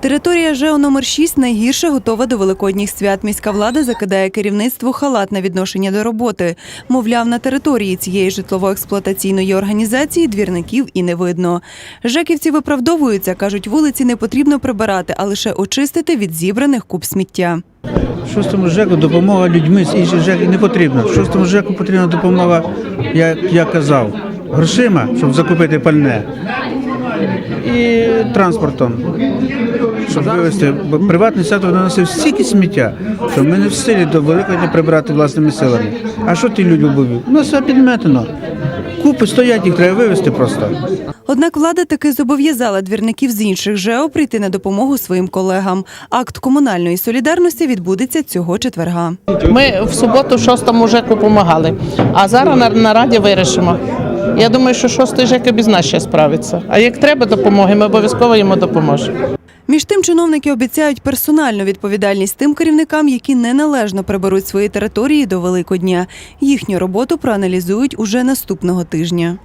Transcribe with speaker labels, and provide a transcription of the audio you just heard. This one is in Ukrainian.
Speaker 1: Територія ЖЕО номер 6 найгірше готова до великодніх свят. Міська влада закидає керівництву халатне відношення до роботи. Мовляв, на території цієї житлово-експлуатаційної організації двірників і не видно. Жеківці виправдовуються, кажуть, вулиці не потрібно прибирати, а лише очистити від зібраних куб сміття.
Speaker 2: Шостому ЖЕКу допомога людьми з інших ЖЕКів не потрібна. Шостому ЖЕКу потрібна допомога, як я казав, грошима, щоб закупити пальне. І транспортом, щоб вивезти. Бо приватний сектор наносив стільки сміття, що ми не в силі до Великодня прибирати власними силами. А що ті люди будуть? У нас все підметено. Купи стоять, їх треба вивезти просто.
Speaker 1: Однак влада таки зобов'язала двірників з інших ЖЕО прийти на допомогу своїм колегам. Акт комунальної солідарності відбудеться цього четверга.
Speaker 3: Ми в суботу шостому ЖЕКу допомагали, а зараз на, на раді вирішимо. Я думаю, що шостий ЖЕК без нас ще справиться. А як треба допомоги, ми обов'язково йому допоможемо.
Speaker 1: Між тим, чиновники обіцяють персональну відповідальність тим керівникам, які неналежно приберуть свої території до Великодня. Їхню роботу проаналізують уже наступного тижня.